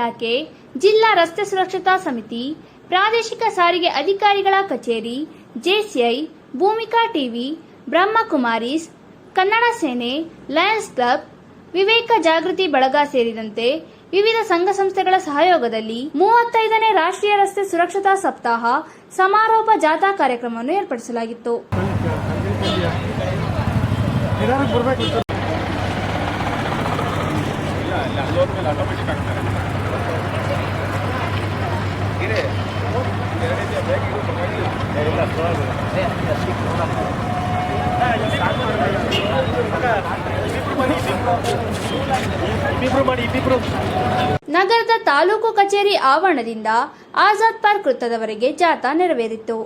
ಇಲಾಖೆ, ಜಿಲ್ಲಾ ರಸ್ತೆ ಸುರಕ್ಷತಾ ಸಮಿತಿ, ಪ್ರಾದೇಶಿಕ ಸಾರಿಗೆ ಅಧಿಕಾರಿಗಳ ಕಚೇರಿ, JCI, Bhoomika TV Brahmakumaris Kannada Sene, lions club, ವಿವೇಕ ಜಾಗೃತಿ ಬಳಗ ಸೇರಿದಂತೆ ವಿವಿಧ ಸಂಘ ಸಂಸ್ಥೆಗಳ ಸಹಯೋಗದಲ್ಲಿ ಮೂವತ್ತೈದನೇ ರಾಷ್ಟ್ರೀಯ ರಸ್ತೆ ಸುರಕ್ಷತಾ ಸಪ್ತಾಹ ಸಮಾರೋಪ ಜಾಥಾ ಕಾರ್ಯಕ್ರಮವನ್ನು ಏರ್ಪಡಿಸಲಾಗಿತ್ತು. ನಗರದ ತಾಲೂಕು ಕಚೇರಿ ಆವರಣದಿಂದ ಆಜಾದ್ ಪಾರ್ಕ್ ವೃತ್ತದವರೆಗೆ ಜಾಥಾ ನೆರವೇರಿತು.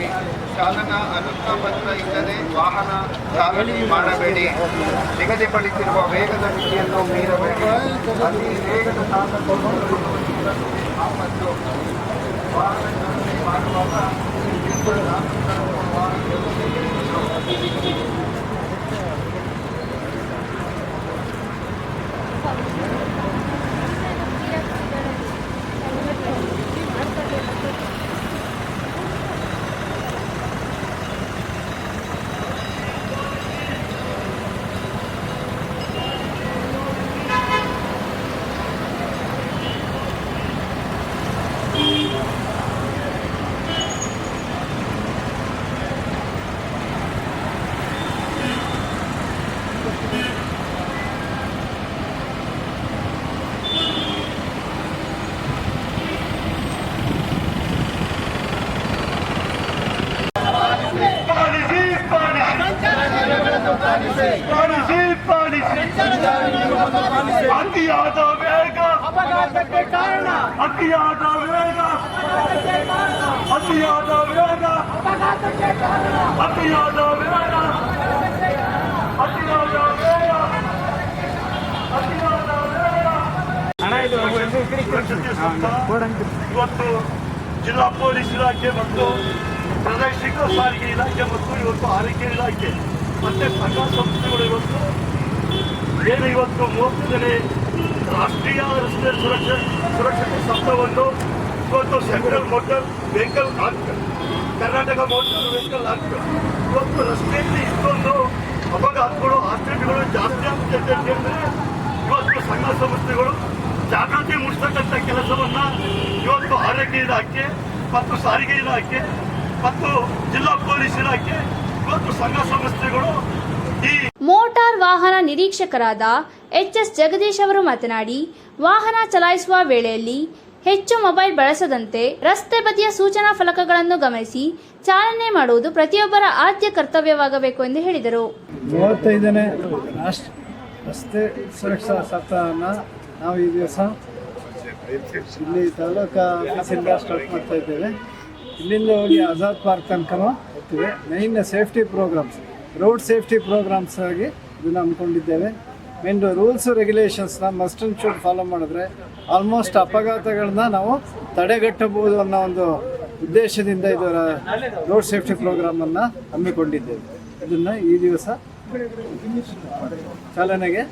ಪಾಲಿಸಿ ಚಾಲನಾ ಅನುಜ್ಞಾಪತ್ರ ಇಲ್ಲದೆ ವಾಹನ ಚಾಲನೆ ಮಾಡಬೇಡಿ. ನಿಗದಿಪಡಿಸಿರುವ ವೇಗದ ಮಿತಿಯನ್ನು ಮೀರಬೇಡಿ. ಅತಿ ವೇಗದ ಸಾಧನವನ್ನು ಮತ್ತು ವಾಹನ ಚಾಲನೆ ಮಾಡುವಾಗ ಇಬ್ಬರ ಪಾಲಿಸಿ ಪಾಲಿಸಿ ಪಾಲಿಸಿ ಪಾಲಿಸಿ ಅತಿಯಾದ ವೇಗ ಅಪಘಾತಕ್ಕೆ ಕಾರಣ ಅತಿಯಾದ ವೇಗ ಅತಿಯಾದ ವೇಗ ಅತಿಯಾದ ವೇಗ ಅತಿಯಾದ ವೇಗ ಅತಿಯಾದ ವೇಗ ಇವತ್ತು ಜಿಲ್ಲಾ ಪೊಲೀಸ್ ಇಲಾಖೆ ಮತ್ತು ಪ್ರಾದೇಶಿಕ ಸಾರಿಗೆ ಇಲಾಖೆ ಮತ್ತು ಇವತ್ತು ಆರೋಗ್ಯ ಇಲಾಖೆ ಮತ್ತೆ ಸಂಘ ಸಂಸ್ಥೆಗಳು ಇವತ್ತು ಏನು ಇವತ್ತು ಮೂವತ್ತನೇ ರಾಷ್ಟ್ರೀಯ ರಸ್ತೆ ಸುರಕ್ಷೆ ಸುರಕ್ಷತೆ ಸಪ್ತಾಹವನ್ನು ಇವತ್ತು central motor vehicle act Karnataka motor vehicle act ಇವತ್ತು ರಸ್ತೆಯಲ್ಲಿ ಇಷ್ಟೊಂದು ಅಪಘಾತಗಳು ಆಕ್ಸಿಡೆಂಟ್ಗಳು ಜಾಸ್ತಿ ಆಗ್ತಿದೆ ಅಂತಂದರೆ ಇವತ್ತು ಸಂಘ ಸಂಸ್ಥೆಗಳು ಜಾಗೃತಿ ಮೂಡಿಸ್ತಕ್ಕಂಥ ಕೆಲಸವನ್ನು ಇವತ್ತು ಆರೋಗ್ಯ ಇಲಾಖೆ ಮತ್ತು ಸಾರಿಗೆ ಇಲಾಖೆ ಮತ್ತು ಜಿಲ್ಲಾ ಪೊಲೀಸ್ ಇಲಾಖೆ ಇವತ್ತು ಸಂಘ ಸಂಸ್ಥೆಗಳು ಈ ಮೋಟಾರ್ ವಾಹನ ನಿರೀಕ್ಷಕರಾದ ಎಚ್ ಎಸ್ ಜಗದೀಶ್ ಅವರು ಮಾತನಾಡಿ ವಾಹನ ಚಲಾಯಿಸುವ ವೇಳೆಯಲ್ಲಿ ಹೆಚ್ಚು ಮೊಬೈಲ್ ಬಳಸದಂತೆ ರಸ್ತೆ ಬದಿಯ ಸೂಚನಾ ಫಲಕಗಳನ್ನು ಗಮನಿಸಿ ಚಾಲನೆ ಮಾಡುವುದು ಪ್ರತಿಯೊಬ್ಬರ ಆದ್ಯ ಕರ್ತವ್ಯವಾಗಬೇಕು ಎಂದು ಹೇಳಿದರು. ಮೂವತ್ತೈದನೇ ರಾಷ್ಟ್ರ ರಸ್ತೆ ಸುರಕ್ಷಾ ಸಪ್ತಾಹವನ್ನು ನಾವು ಈ ದಿವಸ ಇಲ್ಲಿ ತಾಲೂಕಾ ಆಫೀಸಿಂದ ಸ್ಟಾರ್ಟ್ ಮಾಡ್ತಾ ಇದ್ದೇವೆ. ಇಲ್ಲಿಂದ ಹೋಗಿ ಆಜಾದ್ ಪಾರ್ಕ್ ತನಕ ಹೋಗ್ತೀವಿ main safety programs road safety programs ಆಗಿ ಇದನ್ನ ಹಮ್ಮಿಕೊಂಡಿದ್ದೇವೆ. ಮೇನ್ ರೂಲ್ಸ್ ರೆಗ್ಯುಲೇಷನ್ಸ್ನ ಮಸ್ಟ್ ಅಂಡ್ ಶುಡ್ ಫಾಲೋ ಮಾಡಿದ್ರೆ ಆಲ್ಮೋಸ್ಟ್ ಅಪಘಾತಗಳನ್ನ ನಾವು ತಡೆಗಟ್ಟಬಹುದು ಅನ್ನೋ ಒಂದು ಉದ್ದೇಶದಿಂದ ಇದು ರೋಡ್ ಸೇಫ್ಟಿ ಪ್ರೋಗ್ರಾಮನ್ನು ಹಮ್ಮಿಕೊಂಡಿದ್ದೇವೆ. ಇದನ್ನು ಈ ದಿವಸ ಚಾಲನೆಗೆ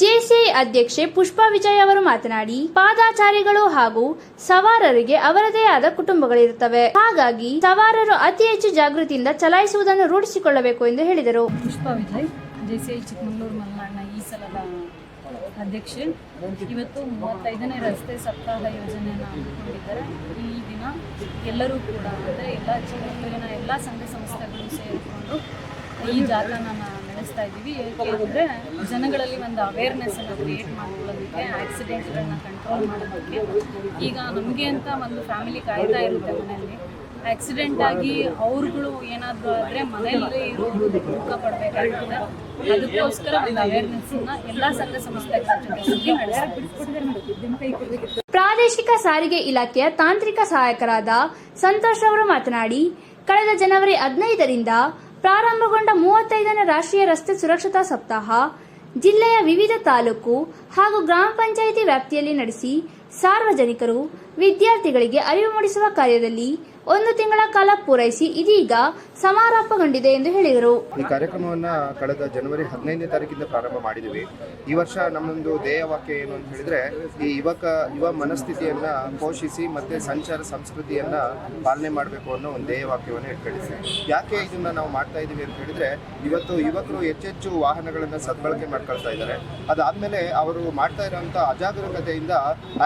ಜೆಸಿಐ ಅಧ್ಯಕ್ಷೆ ಪುಷ್ಪಾ ವಿಜಯ್ ಅವರು ಮಾತನಾಡಿ, ಪಾದಾಚಾರಿಗಳು ಹಾಗೂ ಸವಾರರಿಗೆ ಅವರದೇ ಆದ ಕುಟುಂಬಗಳಿರುತ್ತವೆ. ಹಾಗಾಗಿ ಸವಾರರು ಅತಿ ಹೆಚ್ಚು ಜಾಗೃತಿಯಿಂದ ಚಲಾಯಿಸುವುದನ್ನು ರೂಢಿಸಿಕೊಳ್ಳಬೇಕು ಎಂದು ಹೇಳಿದರು. ಪುಷ್ಪಾ ವಿಜಯ್, ಜೆಸಿಐ ಚಿಕ್ಕಮಗಳೂರು ಮಲ್ನಾಡಿನ ಈ ಸಲದ ಅಧ್ಯಕ್ಷೆ. ಇವತ್ತು ಮೂವತ್ತೈದನೇ ರಸ್ತೆ ಸಪ್ತಾಹ ಯೋಜನೆಯನ್ನು ಹಮ್ಮಿಕೊಂಡಿದ್ದಾರೆ. ಈ ದಿನ ಎಲ್ಲರೂ ಕೂಡ, ಅಂದರೆ ಎಲ್ಲ ಚಿಕ್ಕಮಗಳೂರಿನ ಎಲ್ಲ ಸಂಘ ಸಂಸ್ಥೆಗಳು ಸೇರಿಕೊಂಡು ಈ ಜಾಥಾನ ನಡೆಸ್ತಾ ಇದ್ದೀವಿ. ಏಕೆ ಅಂದರೆ ಜನಗಳಲ್ಲಿ ಒಂದು ಅವೇರ್ನೆಸ್ಸನ್ನು ಕ್ರಿಯೇಟ್ ಮಾಡ್ಕೊಳ್ಳೋದಕ್ಕೆ ಆಕ್ಸಿಡೆಂಟ್ಗಳನ್ನ ಕಂಟ್ರೋಲ್ ಮಾಡೋದಕ್ಕೆ. ಈಗ ನಮಗೆ ಅಂತ ಒಂದು ಫ್ಯಾಮಿಲಿ ಕಾಯ್ತಾ ಇರುತ್ತೆ ಮನೆಯಲ್ಲಿ. ಆಕ್ಸಿಡೆಂಟ್ ಆಗಿ ಅವ್ರುಗಳು ಏನಾದರೂ ಆದರೆ ಮನೆಯಲ್ಲೇ ಇರೋ ದುಃಖ ಪಡಬೇಕಾಗ್ತದೆ. ಅದಕ್ಕೋಸ್ಕರ ಒಂದು ಅವೇರ್ನೆಸ್ನ ಎಲ್ಲ ಸಂಘ ಸಂಸ್ಥೆಗಳ ಪ್ರಾದೇಶಿಕ ಸಾರಿಗೆ ಇಲಾಖೆಯ ತಾಂತ್ರಿಕ ಸಹಾಯಕರಾದ ಸಂತೋಷ್ ಅವರು ಮಾತನಾಡಿ, ಕಳೆದ ಜನವರಿ ಹದಿನೈದರಿಂದ ಪ್ರಾರಂಭಗೊಂಡ ಮೂವತ್ತೈದನೇ ರಾಷ್ಟ್ರೀಯ ರಸ್ತೆ ಸುರಕ್ಷತಾ ಸಪ್ತಾಹ ಜಿಲ್ಲೆಯ ವಿವಿಧ ತಾಲೂಕು ಹಾಗೂ ಗ್ರಾಮ ಪಂಚಾಯಿತಿ ವ್ಯಾಪ್ತಿಯಲ್ಲಿ ನಡೆಸಿ ಸಾರ್ವಜನಿಕರು ವಿದ್ಯಾರ್ಥಿಗಳಿಗೆ ಅರಿವು ಮೂಡಿಸುವ ಕಾರ್ಯದಲ್ಲಿ ಒಂದು ತಿಂಗಳ ಕಾಲ ಪೂರೈಸಿ ಇದೀಗ ಸಮಾರೋಪಗೊಂಡಿದೆ ಎಂದು ಹೇಳಿದರು. ಈ ಕಾರ್ಯಕ್ರಮವನ್ನು ಕಳೆದ ಜನವರಿ ಹದಿನೈದನೇ ತಾರೀಕಿಂದ ಪ್ರಾರಂಭ ಮಾಡಿದ್ದೀವಿ ಈ ವರ್ಷ ನಮ್ಮೊಂದು ಧ್ಯೇಯವಾಕ್ಯ ಏನು ಅಂತ ಹೇಳಿದ್ರೆ, ಈ ಯುವಕ, ಯುವ ಮನಸ್ಥಿತಿಯನ್ನ ಪೋಷಿಸಿ ಮತ್ತೆ ಸಂಚಾರ ಸಂಸ್ಕೃತಿಯನ್ನ ಪಾಲನೆ ಮಾಡಬೇಕು ಅನ್ನೋ ಒಂದು ಧ್ಯೇಯವಾಕ್ಯವನ್ನು ಇಟ್ಕೊಂಡಿದ್ದೀವಿ. ಯಾಕೆ ಇದನ್ನ ನಾವು ಮಾಡ್ತಾ ಇದ್ದೀವಿ ಅಂತ ಹೇಳಿದ್ರೆ, ಇವತ್ತು ಯುವಕರು ಹೆಚ್ಚೆಚ್ಚು ವಾಹನಗಳನ್ನ ಸದ್ಬಳಕೆ ಮಾಡ್ಕೊಳ್ತಾ ಇದ್ದಾರೆ. ಅದಾದ್ಮೇಲೆ ಅವರು ಮಾಡ್ತಾ ಇರೋಂಥ ಅಜಾಗರೂಕತೆಯಿಂದ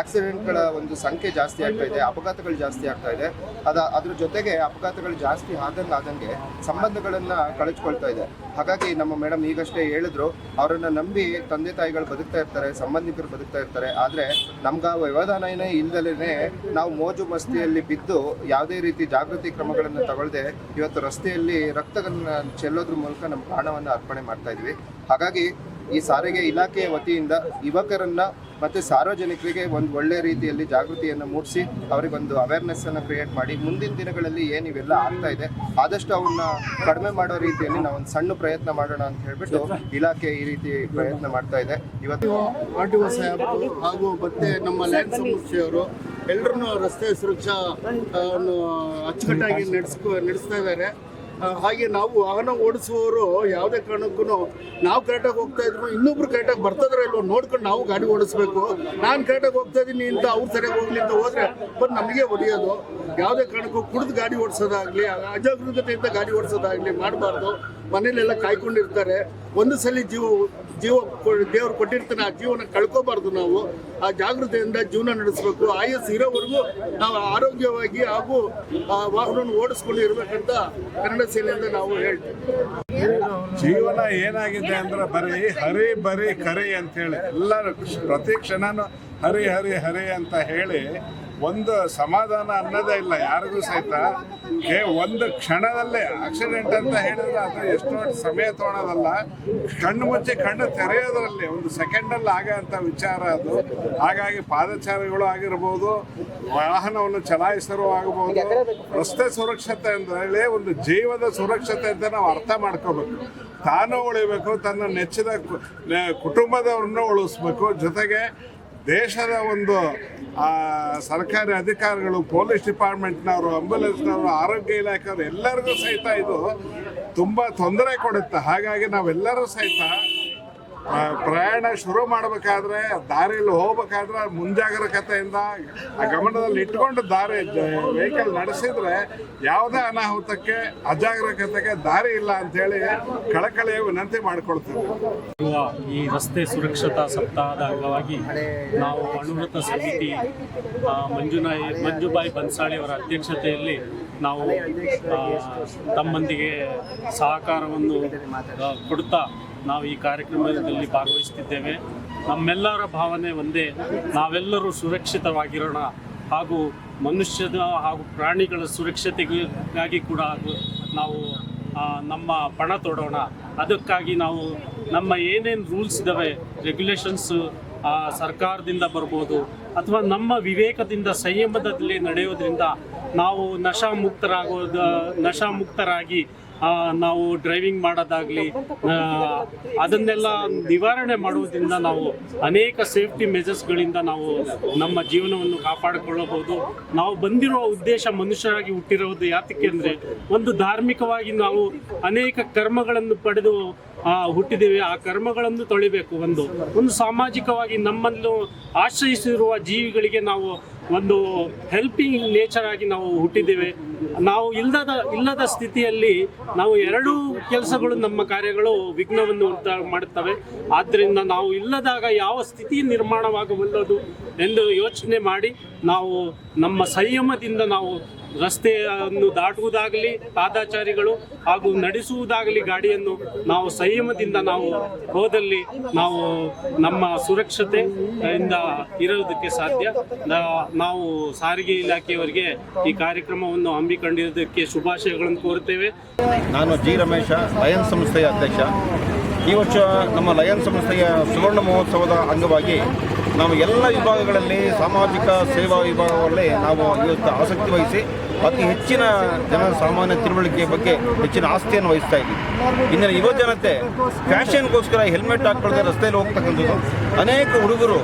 ಆಕ್ಸಿಡೆಂಟ್ಗಳ ಒಂದು ಸಂಖ್ಯೆ ಜಾಸ್ತಿ ಆಗ್ತಾ ಇದೆ, ಅಪಘಾತಗಳು ಜಾಸ್ತಿ ಆಗ್ತಾ ಇದೆ. ಅದ, ಅದ್ರ ಜೊತೆಗೆ ಅಪಘಾತಗಳು ಜಾಸ್ತಿ ಆದಂಗೆ ಆದಂಗೆ ಸಂಬಂಧಗಳನ್ನ ಕಳಚ್ಕೊಳ್ತಾ ಇದೆ. ಹಾಗಾಗಿ ನಮ್ಮ ಮೇಡಮ್ ಈಗಷ್ಟೇ ಹೇಳಿದ್ರು, ಅವರನ್ನ ನಂಬಿ ತಂದೆ ತಾಯಿಗಳು ಬದುಕ್ತಾ ಇರ್ತಾರೆ, ಸಂಬಂಧಿಕರು ಬದುಕ್ತಾ ಇರ್ತಾರೆ, ಆದ್ರೆ ನಮ್ಗೆ ವ್ಯವಧಾನನೇ ಇಲ್ದಲೇ ನಾವು ಮೋಜು ಮಸ್ತಿಯಲ್ಲಿ ಬಿದ್ದು ಯಾವುದೇ ರೀತಿ ಜಾಗೃತಿ ಕ್ರಮಗಳನ್ನು ತಗೊಳ್ಳದೆ ಇವತ್ತು ರಸ್ತೆಯಲ್ಲಿ ರಕ್ತಗಳನ್ನ ಚೆಲ್ಲೋದ್ರ ಮೂಲಕ ನಮ್ಮ ಪ್ರಾಣವನ್ನು ಅರ್ಪಣೆ ಮಾಡ್ತಾ ಇದ್ವಿ. ಹಾಗಾಗಿ ಈ ಸಾರಿಗೆ ಇಲಾಖೆಯ ವತಿಯಿಂದ ಯುವಕರನ್ನ ಮತ್ತೆ ಸಾರ್ವಜನಿಕರಿಗೆ ಒಂದು ಒಳ್ಳೆ ರೀತಿಯಲ್ಲಿ ಜಾಗೃತಿಯನ್ನು ಮೂಡಿಸಿ ಅವರಿಗೊಂದು ಅವೇರ್ನೆಸ್ಸನ್ನು ಕ್ರಿಯೇಟ್ ಮಾಡಿ ಮುಂದಿನ ದಿನಗಳಲ್ಲಿ ಏನು ಇವೆಲ್ಲ ಆಗ್ತಾ ಇದೆ ಆದಷ್ಟು ಅವನ್ನ ಕಡಿಮೆ ಮಾಡೋ ರೀತಿಯಲ್ಲಿ ನಾವು ಒಂದು ಸಣ್ಣ ಪ್ರಯತ್ನ ಮಾಡೋಣ ಅಂತ ಹೇಳ್ಬಿಟ್ಟು ಇಲಾಖೆ ಈ ರೀತಿ ಪ್ರಯತ್ನ ಮಾಡ್ತಾ ಇದೆ. ಇವತ್ತು ಆರ್ ಟಿ ಒ ಸಾಹೇಬರು ಹಾಗೂ ಮತ್ತೆ ನಮ್ಮ ಲ್ಯಾಂಡ್ ಸಮಸ್ಯೆಯವರು ಎಲ್ಲರೂ ರಸ್ತೆ ಸುರಕ್ಷಾ ಅಚ್ಚುಕಟ್ಟಾಗಿ ನಡೆಸ್ಕೊ ನಡೆಸ್ತಾ ಇದ್ದಾರೆ. ಹಾಗೆ ನಾವು ವಾಹನ ಓಡಿಸುವವರು ಯಾವುದೇ ಕಾರಣಕ್ಕೂ ನಾವು ಕರೆಕ್ಟಾಗಿ ಹೋಗ್ತಾ ಇದ್ರು, ಇನ್ನೊಬ್ರು ಕರೆಕ್ಟಾಗಿ ಬರ್ತದ್ರೆ ಇಲ್ವೋ ನೋಡ್ಕೊಂಡು ನಾವು ಗಾಡಿ ಓಡಿಸ್ಬೇಕು. ನಾನು ಕರೆಕ್ಟಾಗಿ ಹೋಗ್ತಾ ಇದ್ದೀನಿ ಅಂತ ಅವ್ರು ಸರಿಯಾಗಿ ಹೋಗ್ಲಿ ಅಂತ ಹೋದ್ರೆ ಬಟ್ ನಮಗೆ ಹೊಡೆಯೋದು. ಯಾವುದೇ ಕಾರಣಕ್ಕೂ ಕುಡಿದು ಗಾಡಿ ಓಡಿಸೋದಾಗಲಿ, ಅಜಾಗರೂಕತೆಯಿಂದ ಗಾಡಿ ಓಡಿಸೋದಾಗಲಿ ಮಾಡಬಾರ್ದು. ಮನೇಲೆಲ್ಲ ಕಾಯ್ಕೊಂಡಿರ್ತಾರೆ. ಒಂದು ಸಲ ಜೀವ ಜೀವ ದೇವ್ರು ಕೊಟ್ಟಿರ್ತಾನೆ, ಆ ಜೀವನ ಕಳ್ಕೋಬಾರ್ದು ನಾವು. ಆ ಜಾಗೃತಿಯಿಂದ ಜೀವನ ನಡೆಸಬೇಕು. ಆಯಸ್ಸು ಇರೋವರೆಗೂ ನಾವು ಆರೋಗ್ಯವಾಗಿ ಹಾಗೂ, ಆ ವಾಹನವನ್ನು ಓಡಿಸ್ಕೊಂಡು ಇರಬೇಕಂತ ಕನ್ನಡ ಸೇನೆಯಿಂದ ನಾವು ಹೇಳ್ತೇವೆ. ಜೀವನ ಏನಾಗಿದೆ ಅಂದ್ರೆ ಬರೀ ಹರಿ ಬರಿ ಕರಿ ಅಂತ ಹೇಳಿ. ಎಲ್ಲರೂ ಪ್ರತಿ ಕ್ಷಣನೂ ಹರಿ ಹರಿ ಹರಿ ಅಂತ ಹೇಳಿ ಒಂದು ಸಮಾಧಾನ ಅನ್ನೋದೇ ಇಲ್ಲ, ಯಾರಿಗೂ ಸಹಿತ. ಏ, ಒಂದು ಕ್ಷಣದಲ್ಲೇ ಆಕ್ಸಿಡೆಂಟ್ ಅಂತ ಹೇಳಿದ್ರೆ ಅದು ಎಷ್ಟೋ ಸಮಯ ತೊಗೊಳೋದಲ್ಲ. ಕಣ್ಣು ಮುಚ್ಚಿ ಕಣ್ಣು ತೆರೆಯೋದ್ರಲ್ಲಿ, ಒಂದು ಸೆಕೆಂಡಲ್ಲಿ ಆಗೋ ವಿಚಾರ ಅದು. ಹಾಗಾಗಿ ಪಾದಚಾರಿಗಳು ಆಗಿರ್ಬೋದು, ವಾಹನವನ್ನು ಚಲಾಯಿಸರು ಆಗಬಹುದು ರಸ್ತೆ ಸುರಕ್ಷತೆ ಅಂತ ಹೇಳಿ ಒಂದು ಜೀವದ ಸುರಕ್ಷತೆ ಅಂತ ನಾವು ಅರ್ಥ ಮಾಡ್ಕೋಬೇಕು. ತಾನು ಉಳಿಬೇಕು, ತನ್ನ ನೆಚ್ಚಿದ ಕುಟುಂಬದವ್ರನ್ನ ಉಳಿಸ್ಬೇಕು. ಜೊತೆಗೆ ದೇಶದ ಒಂದು ಸರ್ಕಾರಿ ಅಧಿಕಾರಿಗಳು, ಪೊಲೀಸ್ ಡಿಪಾರ್ಟ್ಮೆಂಟ್ನವರು ಆಂಬ್ಯುಲೆನ್ಸ್ನವರು ಆರೋಗ್ಯ ಇಲಾಖೆಯವರು ಎಲ್ಲರಿಗೂ ಸಹಿತ ಇದು ತುಂಬ ತೊಂದರೆ ಕೊಡುತ್ತೆ. ಹಾಗಾಗಿ ನಾವೆಲ್ಲರೂ ಸಹಿತ ಪ್ರಯಾಣ ಶುರು ಮಾಡಬೇಕಾದ್ರೆ, ದಾರಿಯಲ್ಲಿ ಹೋಗ್ಬೇಕಾದ್ರೆ ಮುಂಜಾಗ್ರತೆಯಿಂದ ಆ ಗಮನದಲ್ಲಿ ಇಟ್ಕೊಂಡು ದಾರಿ ವೆಹಿಕಲ್ ನಡೆಸಿದ್ರೆ ಯಾವುದೇ ಅನಾಹುತಕ್ಕೆ ಅಜಾಗರೂಕತೆಗೆ ದಾರಿ ಇಲ್ಲ ಅಂತೇಳಿ ಕಳಕಳಿಯ ವಿನಂತಿ ಮಾಡಿಕೊಳ್ತೀವಿ. ಈ ರಸ್ತೆ ಸುರಕ್ಷತಾ ಸಪ್ತಾಹದ ಅಂಗವಾಗಿ ನಾವು ಅನುಮೃತ ಸಮಿತಿ ಮಂಜುನಾಯಿ, ಮಂಜುಬಾಯಿ ಬನ್ಸಾಳಿ ಅವರ ಅಧ್ಯಕ್ಷತೆಯಲ್ಲಿ ನಾವು ತಮ್ಮೊಂದಿಗೆ ಸಹಕಾರವನ್ನು ಕೊಡ್ತಾ ನಾವು ಈ ಕಾರ್ಯಕ್ರಮದಲ್ಲಿ ಭಾಗವಹಿಸುತ್ತಿದ್ದೇವೆ ನಮ್ಮೆಲ್ಲರ ಭಾವನೆ ಒಂದೇ, ನಾವೆಲ್ಲರೂ ಸುರಕ್ಷಿತವಾಗಿರೋಣ ಹಾಗೂ ಮನುಷ್ಯನ ಹಾಗೂ ಪ್ರಾಣಿಗಳ ಸುರಕ್ಷತೆಗಾಗಿ ಕೂಡ ನಾವು ನಮ್ಮ ಪಣ ತೊಡೋಣ. ಅದಕ್ಕಾಗಿ ನಾವು ನಮ್ಮ ಏನೇನು ರೂಲ್ಸ್ ಇದ್ದಾವೆ ರೆಗ್ಯುಲೇಷನ್ಸ್ ಸರ್ಕಾರದಿಂದ ಬರ್ಬೋದು ಅಥವಾ ನಮ್ಮ ವಿವೇಕದಿಂದ, ಸಂಯಮದಲ್ಲಿ ನಡೆಯೋದ್ರಿಂದ ನಾವು ನಶಾ ಮುಕ್ತರಾಗೋದು ನಶಾ ಮುಕ್ತರಾಗಿ ನಾವು ಡ್ರೈವಿಂಗ್ ಮಾಡೋದಾಗಲಿ ಅದನ್ನೆಲ್ಲ ನಿವಾರಣೆ ಮಾಡುವುದರಿಂದ ನಾವು ಅನೇಕ ಸೇಫ್ಟಿ ಮೆಜರ್ಸ್ಗಳಿಂದ ನಾವು ನಮ್ಮ ಜೀವನವನ್ನು ಕಾಪಾಡಿಕೊಳ್ಳಬಹುದು. ನಾವು ಬಂದಿರುವ ಉದ್ದೇಶ ಮನುಷ್ಯರಾಗಿ ಹುಟ್ಟಿರೋದು ಯಾತಕ್ಕೆ ಅಂದರೆ, ಒಂದು ಧಾರ್ಮಿಕವಾಗಿ ನಾವು ಅನೇಕ ಕರ್ಮಗಳನ್ನು ಪಡೆದು ಹುಟ್ಟಿದ್ದೇವೆ. ಆ ಕರ್ಮಗಳನ್ನು ತೊಳಿಬೇಕು ಒಂದು. ಒಂದು ಸಾಮಾಜಿಕವಾಗಿ ನಮ್ಮನ್ನು ಆಶ್ರಯಿಸಿರುವ ಜೀವಿಗಳಿಗೆ ನಾವು ಒಂದು ಹೆಲ್ಪಿಂಗ್ ನೇಚರ್ ಆಗಿ ನಾವು ಹುಟ್ಟಿದ್ದೇವೆ. ನಾವು ಇಲ್ಲದ ಇಲ್ಲದ ಸ್ಥಿತಿಯಲ್ಲಿ ನಾವು ಎರಡೂ ಕೆಲಸಗಳು ನಮ್ಮ ಕಾರ್ಯಗಳು ವಿಘ್ನವನ್ನು ಉಂಟು ಮಾಡುತ್ತವೆ. ಆದ್ದರಿಂದ ನಾವು ಇಲ್ಲದಾಗ ಯಾವ ಸ್ಥಿತಿ ನಿರ್ಮಾಣವಾಗಬಲ್ಲದು ಎಂದು ಯೋಚನೆ ಮಾಡಿ ನಾವು ನಮ್ಮ ಸಂಯಮದಿಂದ ನಾವು ರಸ್ತೆಯನ್ನು ದಾಟುವುದಾಗಲಿ, ಪಾದಾಚಾರಿಗಳು ಹಾಗೂ ನಡೆಸುವುದಾಗಲಿ ಗಾಡಿಯನ್ನು ನಾವು ಸಂಯಮದಿಂದ ನಾವು ಹೋದಲ್ಲಿ ನಾವು ನಮ್ಮ ಸುರಕ್ಷತೆ ಇಂದ ಇರೋದಕ್ಕೆ ಸಾಧ್ಯ ನಾವು ಸಾರಿಗೆ ಇಲಾಖೆಯವರಿಗೆ ಈ ಕಾರ್ಯಕ್ರಮವನ್ನು ಹಮ್ಮಿಕೊಂಡಿರೋದಕ್ಕೆ ಶುಭಾಶಯಗಳನ್ನು ಕೋರುತ್ತೇವೆ. ನಾನು ಜಿ ರಮೇಶ ಲಯನ್ ಸಂಸ್ಥೆಯ ಅಧ್ಯಕ್ಷ. ಈ ವರ್ಷ ನಮ್ಮ ಲಯನ್ ಸಂಸ್ಥೆಯ ಸುವರ್ಣ ಮಹೋತ್ಸವದ ಅಂಗವಾಗಿ ನಾವು ಎಲ್ಲ ವಿಭಾಗಗಳಲ್ಲಿ ಸಾಮಾಜಿಕ ಸೇವಾ ವಿಭಾಗದಲ್ಲಿ ನಾವು ಇವತ್ತು ಆಸಕ್ತಿ ವಹಿಸಿ ಅತಿ ಹೆಚ್ಚಿನ ಜನ ಸಾಮಾನ್ಯ ತಿಳುವಳಿಕೆ ಬಗ್ಗೆ ಹೆಚ್ಚಿನ ಆಸ್ತಿಯನ್ನು ವಹಿಸ್ತಾ ಇದ್ದೀವಿ. ಇಂದಿನ ಯುವ ಜನತೆ ಫ್ಯಾಷನ್ಗೋಸ್ಕರ ಹೆಲ್ಮೆಟ್ ಹಾಕ್ಕೊಳ್ದೆ ರಸ್ತೆಯಲ್ಲಿ ಹೋಗ್ತಕ್ಕಂಥದ್ದು, ಅನೇಕ ಹುಡುಗರು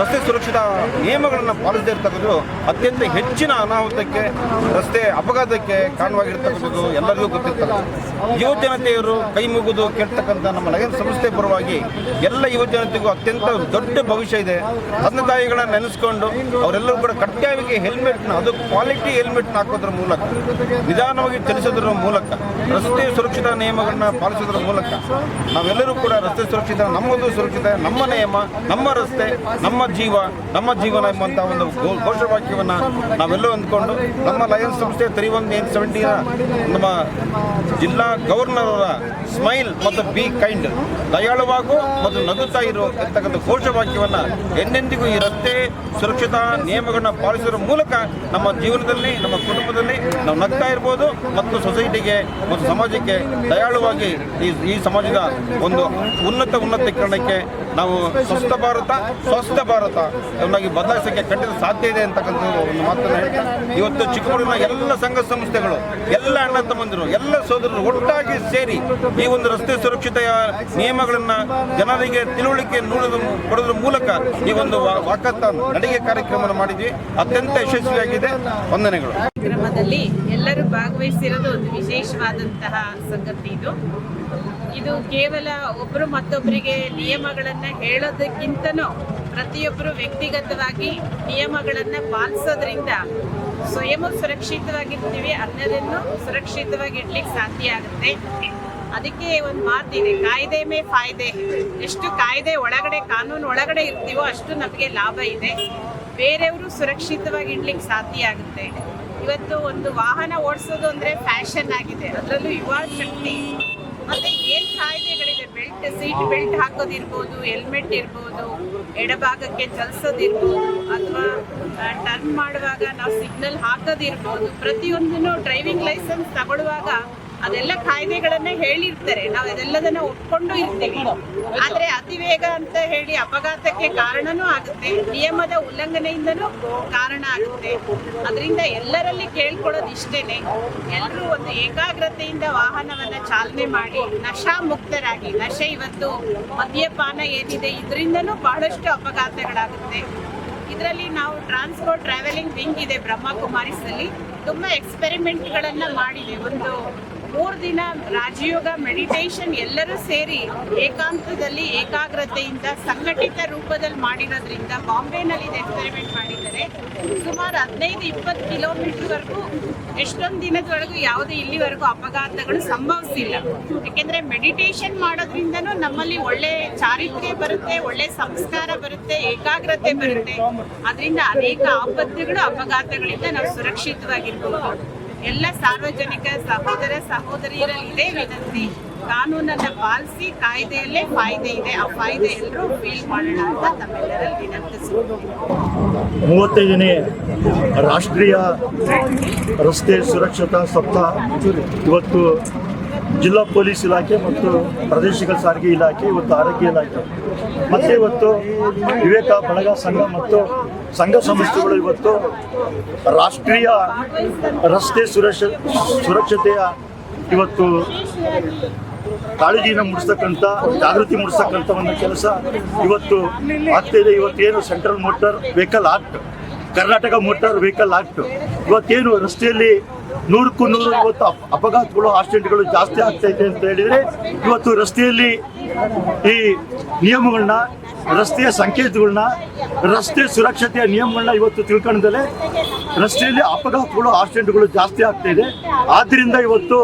ರಸ್ತೆ ಸುರಕ್ಷತಾ ನಿಯಮಗಳನ್ನು ಪಾಲಿಸದೇ ಇರ್ತಕ್ಕಂಥದ್ದು, ಅತ್ಯಂತ ಹೆಚ್ಚಿನ ಅನಾಹುತಕ್ಕೆ, ರಸ್ತೆ ಅಪಘಾತಕ್ಕೆ ಕಾರಣವಾಗಿರ್ತಕ್ಕಂಥದ್ದು ಎಲ್ಲರಿಗೂ ಗೊತ್ತಿರ್ತಕ್ಕಂಥ ಯುವ ಜನತೆಯರು ಕೈ ಮುಗಿದು ಕೇಳ್ತಕ್ಕಂಥ ನಮ್ಮ ನಗರ ಸಂಸ್ಥೆ ಪರವಾಗಿ ಎಲ್ಲ ಯುವ ಜನತೆಗೂ ಅತ್ಯಂತ ದೊಡ್ಡ ಭವಿಷ್ಯ ಇದೆ. ತಂದೆ ತಾಯಿಗಳನ್ನ ನೆನೆಸ್ಕೊಂಡು ಅವರೆಲ್ಲರೂ ಕೂಡ ಕಡ್ಡಾಯವಾಗಿ ಹೆಲ್ಮೆಟ್ನ, ಅದು ಕ್ವಾಲಿಟಿ ಹೆಲ್ಮೆಟ್ನ ಹಾಕೋದ್ರ ಮೂಲಕ, ನಿಧಾನವಾಗಿ ಚಲಿಸೋದ್ರ ಮೂಲಕ, ರಸ್ತೆ ಸುರಕ್ಷತಾ ನಿಯಮಗಳನ್ನ ಪಾಲಿಸೋದ್ರ ಮೂಲಕ ನಾವೆಲ್ಲರೂ ಕೂಡ ರಸ್ತೆ ಸುರಕ್ಷಿತ ನಮ್ಮದು ಸುರಕ್ಷಿತ, ನಮ್ಮ ನಿಯಮ, ನಮ್ಮ ರಸ್ತೆ, ನಮ್ಮ ಜೀವ, ನಮ್ಮ ಜೀವನ ಎಂಬಂತ ಒಂದು ಘೋಷವಾಕ್ಯವನ್ನ ನಾವೆಲ್ಲ ಅಂದ್ಕೊಂಡು ನಮ್ಮ ಲಯನ್ಸ್ ಸಂಸ್ಥೆ ತ್ರೀ ಒನ್ ಏನ್ ಸೆವೆಂಟಿನ ನಮ್ಮ ಜಿಲ್ಲಾ ಗವರ್ನರ್ ಅವರ ಸ್ಮೈಲ್ ಮತ್ತು ಬಿ ಕೈಂಡ್, ದಯಾಳುವಾಗೂ ಮತ್ತು ನಗುತ್ತಾ ಇರೋ ಇರತಕ್ಕಂಥ ಘೋಷವಾಕ್ಯವನ್ನ ಎಂದೆಂದಿಗೂ ಈ ರಸ್ತೆ ಸುರಕ್ಷತಾ ನಿಯಮಗಳನ್ನ ಪಾಲಿಸುವ ಮೂಲಕ ನಮ್ಮ ಜೀವನದಲ್ಲಿ, ನಮ್ಮ ಕುಟುಂಬದಲ್ಲಿ ನಾವು ನಗ್ತಾ ಇರ್ಬೋದು ಮತ್ತು ಸೊಸೈಟಿಗೆ ಮತ್ತು ಸಮಾಜಕ್ಕೆ ದಯಾಳುವಾಗಿ ಈ ಸಮಾಜದ ಒಂದು ಉನ್ನತ ಉನ್ನತೀಕರಣಕ್ಕೆ ನಾವು ಸ್ವಸ್ಥ ಭಾರತ ಸ್ವಸ್ಥ ಭಾರತ. ಇವನ್ನಾಗಿ ಬದಲಾಯಿಸೋಕ್ಕೆ ಕಟ್ಟಿದ ಸಾಧ್ಯ ಇದೆ ಅಂತಕ್ಕಂಥ ಒಂದು ಮಾತನ್ನು ಹೇಳ್ತಾ ಇವತ್ತು ಚಿಕ್ಕಮಗಳೂರಿನ ಎಲ್ಲ ಸಂಘ ಸಂಸ್ಥೆಗಳು, ಎಲ್ಲ ಅಣ್ಣ ತಮ್ಮಂದಿರು, ಎಲ್ಲ ಸೋದರರು ಒಟ್ಟಾಗಿ ಸೇರಿ ಈ ಒಂದು ರಸ್ತೆ ಸುರಕ್ಷತೆಯ ನಿಯಮಗಳನ್ನ ಜನರಿಗೆ ತಿಳುವಳಿಕೆ ನೋಡಿದ ಕೊಡೋದ್ರ ಮೂಲಕ ಈ ಒಂದು ವಾಕತ್ತ ನಡಿಗೆ ಕಾರ್ಯಕ್ರಮವನ್ನು ಮಾಡಿದ್ವಿ. ಅತ್ಯಂತ ಯಶಸ್ವಿಯಾಗಿದೆ. ವಂದನೆಗಳು. ಕಾರ್ಯಕ್ರಮದಲ್ಲಿ ಎಲ್ಲರೂ ಭಾಗವಹಿಸಿರೋದು ಒಂದು ವಿಶೇಷವಾದಂತಹ ಸಂಗತಿ ಇದು. ಇದು ಕೇವಲ ಒಬ್ಬರು ಮತ್ತೊಬ್ಬರಿಗೆ ನಿಯಮಗಳನ್ನು ಹೇಳೋದಕ್ಕಿಂತನೂ ಪ್ರತಿಯೊಬ್ಬರು ವ್ಯಕ್ತಿಗತವಾಗಿ ನಿಯಮಗಳನ್ನು ಪಾಲಿಸೋದ್ರಿಂದ ಸ್ವಯಂ ಸುರಕ್ಷಿತವಾಗಿರ್ತೀವಿ ಅನ್ನೋದನ್ನು ಸುರಕ್ಷಿತವಾಗಿ ಇಡ್ಲಿಕ್ಕೆ ಸಾಧ್ಯ ಆಗುತ್ತೆ. ಅದಕ್ಕೆ ಒಂದು ಮಾತಿದೆ, ಕಾಯ್ದೆ ಮೇ ಫಾಯ್ದೆ. ಎಷ್ಟು ಕಾಯ್ದೆ ಒಳಗಡೆ, ಕಾನೂನು ಒಳಗಡೆ ಇರ್ತೀವೋ ಅಷ್ಟು ನಮಗೆ ಲಾಭ ಇದೆ. ಬೇರೆಯವರು ಸುರಕ್ಷಿತವಾಗಿ ಇಡ್ಲಿಕ್ಕೆ ಸಾಧ್ಯ ಆಗುತ್ತೆ. ಇವತ್ತು ಒಂದು ವಾಹನ ಓಡಿಸೋದು ಅಂದ್ರೆ ಫ್ಯಾಷನ್ ಆಗಿದೆ. ಅದರಲ್ಲೂ ಯುವ ಶಕ್ತಿ. ಮತ್ತೆ ಏನ್ ಕಾಯ್ದೆಗಳಿದೆ? ಬೆಲ್ಟ್ ಸೀಟ್ ಬೆಲ್ಟ್ ಹಾಕೋದಿರ್ಬೋದು ಹೆಲ್ಮೆಟ್ ಇರ್ಬೋದು, ಎಡಭಾಗಕ್ಕೆ ಚಲಿಸೋದಿರ್ಬೋದು, ಅಥವಾ ಟರ್ನ್ ಮಾಡುವಾಗ ನಾವು ಸಿಗ್ನಲ್ ಹಾಕೋದಿರ್ಬೋದು. ಪ್ರತಿಯೊಂದನ್ನು ಡ್ರೈವಿಂಗ್ ಲೈಸೆನ್ಸ್ ತಗೊಳ್ಳುವಾಗ ಅದೆಲ್ಲ ಕಾಯ್ದೆಗಳನ್ನ ಹೇಳಿರ್ತಾರೆ. ನಾವು ಅದೆಲ್ಲದನ್ನ ಒಪ್ಕೊಂಡು ಇರ್ತೀವಿ. ಆದ್ರೆ ಅತಿ ವೇಗ ಅಂತ ಹೇಳಿ ಅಪಘಾತಕ್ಕೆ ಕಾರಣನೂ ಆಗುತ್ತೆ. ನಿಯಮದ ಉಲ್ಲಂಘನೆಯಿಂದನೂ ಕಾರಣ ಆಗುತ್ತೆ. ಅದರಿಂದ ಎಲ್ಲರಲ್ಲಿ ಕೇಳ್ಕೊಳ್ಳೋದು ಇಷ್ಟೇನೆ. ಎಲ್ಲರೂ ಒಂದು ಏಕಾಗ್ರತೆಯಿಂದ ವಾಹನವನ್ನ ಚಾಲನೆ ಮಾಡಿ, ನಶಾ ಮುಕ್ತರಾಗಿ, ನಶೆ ಇವತ್ತು ಮದ್ಯಪಾನ ಏನಿದೆ ಇದರಿಂದನೂ ಬಹಳಷ್ಟು ಅಪಘಾತಗಳಾಗುತ್ತೆ. ಇದರಲ್ಲಿ ನಾವು ಟ್ರಾನ್ಸ್ಪೋರ್ಟ್ ಟ್ರಾವೆಲಿಂಗ್ ವಿಂಗ್ ಇದೆ ಬ್ರಹ್ಮಕುಮಾರಿಸಲ್ಲಿ. ತುಂಬ ಎಕ್ಸ್ಪೆರಿಮೆಂಟ್ಗಳನ್ನು ಮಾಡಿದೆ. ಒಂದು ಮೂರು ದಿನ ರಾಜಯೋಗ ಮೆಡಿಟೇಷನ್ ಎಲ್ಲರೂ ಸೇರಿ ಏಕಾಂತದಲ್ಲಿ, ಏಕಾಗ್ರತೆಯಿಂದ, ಸಂಘಟಿತ ರೂಪದಲ್ಲಿ ಮಾಡಿರೋದ್ರಿಂದ ಬಾಂಬೆನಲ್ಲಿ ಇದು ಎಕ್ಸ್ಪೆರಿಮೆಂಟ್ ಮಾಡಿದ್ದಾರೆ. ಸುಮಾರು ಹದಿನೈದು, ಇಪ್ಪತ್ತು ಕಿಲೋಮೀಟರ್ವರೆಗೂ, ಎಷ್ಟೊಂದು ದಿನದವರೆಗೂ ಯಾವುದೇ ಇಲ್ಲಿವರೆಗೂ ಅಪಘಾತಗಳು ಸಂಭವಿಸಿಲ್ಲ. ಯಾಕೆಂದರೆ ಮೆಡಿಟೇಷನ್ ಮಾಡೋದ್ರಿಂದನೂ ನಮ್ಮಲ್ಲಿ ಒಳ್ಳೆ ಚಾರಿತ್ರ್ಯ ಬರುತ್ತೆ, ಒಳ್ಳೆ ಸಂಸ್ಕಾರ ಬರುತ್ತೆ, ಏಕಾಗ್ರತೆ ಬರುತ್ತೆ. ಅದರಿಂದ ಅನೇಕ ಆಪತ್ತುಗಳು, ಅಪಘಾತಗಳಿಂದ ನಾವು ಸುರಕ್ಷಿತವಾಗಿರ್ಬೋದು. ಎಲ್ಲ ಸಾರ್ವಜನಿಕ ಸಹೋದರ ಸಹೋದರಿಯರಲ್ಲಿ ಇದೇ ವಿನಂತಿ. ಕಾನೂನನ್ನ ಪಾಲಿಸಿ ಕಾಯ್ದೆಯಲ್ಲೇ ಫಾಯ್ದೆ ಇದೆ. ಆ ಫಾಯ್ದೆ ಎಲ್ಲರೂ ಫೀಲ್ ಮಾಡೋಣ ಅಂತ ತಮ್ಮೆಲ್ಲರಲ್ಲಿ ವಿನಂತಿಸ್ಬೋದು ಮೂವತ್ತೈದನೇ ರಾಷ್ಟ್ರೀಯ ರಸ್ತೆ ಸುರಕ್ಷತಾ ಸಪ್ತಾಹ. ಇವತ್ತು ಜಿಲ್ಲಾ ಪೊಲೀಸ್ ಇಲಾಖೆ ಮತ್ತು ಪ್ರಾದೇಶಿಕ ಸಾರಿಗೆ ಇಲಾಖೆ, ಇವತ್ತು ಆರೋಗ್ಯ ಇಲಾಖೆ. ಮತ್ತು ಇವತ್ತು ವಿವೇಕ ಬಳಗ ಸಂಘ ಮತ್ತು ಸಂಘ ಸಂಸ್ಥೆಗಳು ಇವತ್ತು ರಾಷ್ಟ್ರೀಯ ರಸ್ತೆ ಸುರಕ್ಷ ಸುರಕ್ಷತೆಯ ಇವತ್ತು ಕಾಳಜಿನ ಮೂಡಿಸ್ತಕ್ಕಂಥ, ಜಾಗೃತಿ ಮೂಡಿಸ್ತಕ್ಕಂಥ ಒಂದು ಕೆಲಸ ಇವತ್ತು ಆಗ್ತಾ ಇದೆ. ಇವತ್ತೇನು central motor vehicle act, Karnataka motor vehicle act, ಇವತ್ತೇನು ರಸ್ತೆಯಲ್ಲಿ ನೂರಕ್ಕೂ ನೂರು ಇವತ್ತು ಅಪ- ಅಪಘಾತಗಳು, ಆಕ್ಸಿಡೆಂಟ್ಗಳು ಜಾಸ್ತಿ ಆಗ್ತಾ ಇದೆ ಅಂತ ಹೇಳಿದರೆ, ಇವತ್ತು ರಸ್ತೆಯಲ್ಲಿ ಈ ನಿಯಮಗಳನ್ನ ರಸ್ತೆಯ ಸಂಕೇತಗಳನ್ನ ರಸ್ತೆ ಸುರಕ್ಷತೆಯ ನಿಯಮಗಳನ್ನ ಇವತ್ತು ತಿಳ್ಕೊಂಡಲೆ ರಸ್ತೆಯಲ್ಲಿ ಅಪಘಾತಗಳು, ಆಕ್ಸಿಡೆಂಟ್ಗಳು ಜಾಸ್ತಿ ಆಗ್ತಾ ಇದೆ. ಆದ್ದರಿಂದ ಇವತ್ತು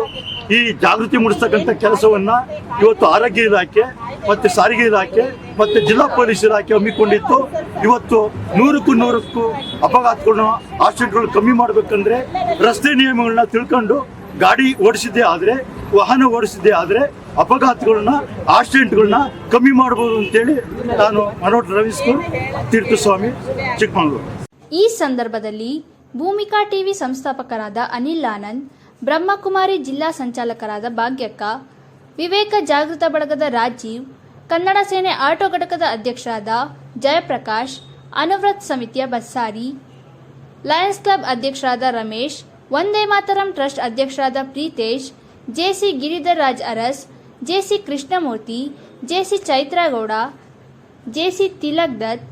ಈ ಜಾಗೃತಿ ಮೂಡಿಸ್ತಕ್ಕಂಥ ಕೆಲಸವನ್ನು ಇವತ್ತು ಆರೋಗ್ಯ ಇಲಾಖೆ ಮತ್ತು ಸಾರಿಗೆ ಇಲಾಖೆ ಮತ್ತು ಜಿಲ್ಲಾ ಪೊಲೀಸ್ ಇಲಾಖೆ ಹಮ್ಮಿಕೊಂಡಿತ್ತು. ಇವತ್ತು ನೂರಕ್ಕೂ ನೂರಕ್ಕೂ ಅಪಘಾತಗಳನ್ನ ಆಕ್ಸಿಡೆಂಟ್ಗಳು ಕಮ್ಮಿ ಮಾಡಬೇಕಂದ್ರೆ ರಸ್ತೆ ನಿಯಮಗಳನ್ನ ತಿಳ್ಕೊಂಡು ಗಾಡಿ ಓಡಿಸಿದ್ದೇ ಆದರೆ, ವಾಹನ ಓಡಿಸಿದ್ದೇ ಆದರೆ ಅಪಘಾತಗಳನ್ನ, ಆಕ್ಸಿಡೆಂಟ್ಗಳನ್ನ ಕಮ್ಮಿ ಮಾಡ್ಬೋದು ಅಂತೇಳಿ ನಾನು ಮನೋಟ್ ರವಿಸ್ಕೂಲ್ ತೀರ್ಥಸ್ವಾಮಿ, ಚಿಕ್ಕಮಗಳೂರು. ಈ ಸಂದರ್ಭದಲ್ಲಿ ಭೂಮಿಕಾ ಟಿವಿ ಸಂಸ್ಥಾಪಕರಾದ ಅನಿಲ್ ಆನಂದ್, ಬ್ರಹ್ಮಕುಮಾರಿ ಜಿಲ್ಲಾ ಸಂಚಾಲಕರಾದ ಭಾಗ್ಯಕ್ಕ, ವಿವೇಕ ಜಾಗೃತ ಬಳಗದ ರಾಜೀವ್, ಕನ್ನಡ ಸೇನೆ ಆಟೋ ಘಟಕದ ಅಧ್ಯಕ್ಷರಾದ ಜಯಪ್ರಕಾಶ್, ಅನುವ್ರತ್ ಸಮಿತಿಯ ಬಸ್ಸಾರಿ, ಲಯನ್ಸ್ ಕ್ಲಬ್ ಅಧ್ಯಕ್ಷರಾದ ರಮೇಶ್, ವಂದೇ ಮಾತರಂ ಟ್ರಸ್ಟ್ ಅಧ್ಯಕ್ಷರಾದ Preetesh JC Giridhar Raj Aras JC Krishnamurthy, JC Chaitragowda, JC Tilak Dutt,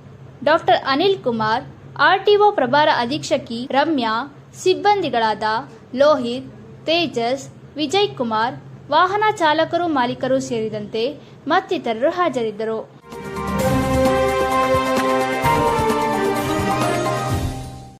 doctor Anil Kumar RTO ಪ್ರಭಾರ ಅಧೀಕ್ಷಕಿ ರಮ್ಯಾ, ಸಿಬ್ಬಂದಿಗಳಾದ ಲೋಹಿತ್, ತೇಜಸ್, ವಿಜಯ್ ಕುಮಾರ್, ವಾಹನ ಚಾಲಕರು ಮಾಲೀಕರು ಸೇರಿದಂತೆ ಮತ್ತಿತರರು ಹಾಜರಿದ್ದರು.